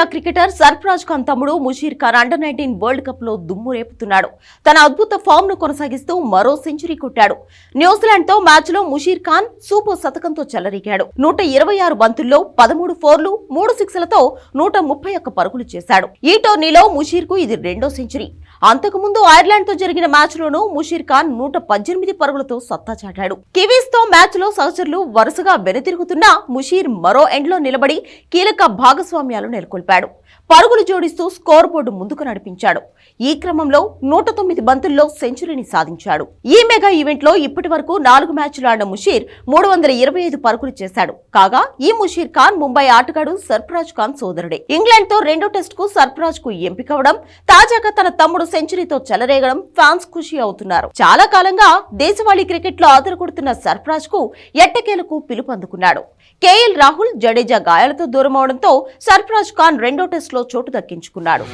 Team India cricketer Sarfaraz Khan తమ్ముడు Musheer Khan under nineteen world కప్లో దుమ్ము రేపుతున్నాడు. తన అద్భుత ఫామ్ను కొనసాగిస్తూ మరో సెంచరీ కొట్టాడు. న్యూజిలాండ్తో మ్యాచ్లో ముషీర్ ఖాన్ సూపర్ శతకంతో చెలరేగాడు. నూట ఇరవై ఆరు బంతుల్లో పదమూడు ఫోర్లు మూడు సిక్స్లతో నూట ముప్పై ఒక్క పరుగులు చేశాడు. ఈ టోర్నీలో ముషీర్కు ఇది రెండో సెంచరీ అంతకుముందు ఐర్లాండ్తో జరిగిన మ్యాచ్ లోనూ ముషీర్ ఖాన్ నూట పద్దెనిమిది పరుగులతో సత్తా చాటాడు. కివీస్తో మ్యాచ్లో సహచరులు వరుసగా వెనుతిరుగుతున్నా ముషీర్ మరో ఎండ్లో నిలబడి కీలక భాగస్వామ్యాలు నెలకొల్పాడు పరుగులు జోడిస్తూ స్కోర్ బోర్డు ముందుకు నడిపించాడు. ఈ క్రమంలో నూట తొమ్మిది బంతుల్లో సెంచరీని సాధించాడు. ఈ మెగా ఈవెంట్లో ఇప్పటి వరకు నాలుగు మ్యాచ్లు ఆడిన ముషీర్ మూడు వందల ఇరవై ఐదు పరుగులు చేశాడు. కాగా ఈ ముషీర్ ఖాన్ ముంబై ఆటగాడు సర్ఫరాజ్ ఖాన్ సోదరుడే. ఇంగ్లాండ్తో రెండో టెస్ట్కు సర్ఫరాజ్కు ఎంపికవడం తాజాగా తన తమ్ముడు సెంచరీతో చెలరేగడం ఫ్యాన్స్ ఖుషి అవుతున్నారు. చాలా కాలంగా దేశవాళీ క్రికెట్లో ఆదరకొడుతున్న సర్ఫరాజ్కు ఎట్టకేలకు పిలుపు అందుకున్నాడు. కేఎల్ రాహుల్ జడేజా గాయాలతో దూరం అవడంతో సర్ఫరాజ్ ఖాన్ రెండో టెస్ట్లో చోటు దక్కించుకున్నాడు.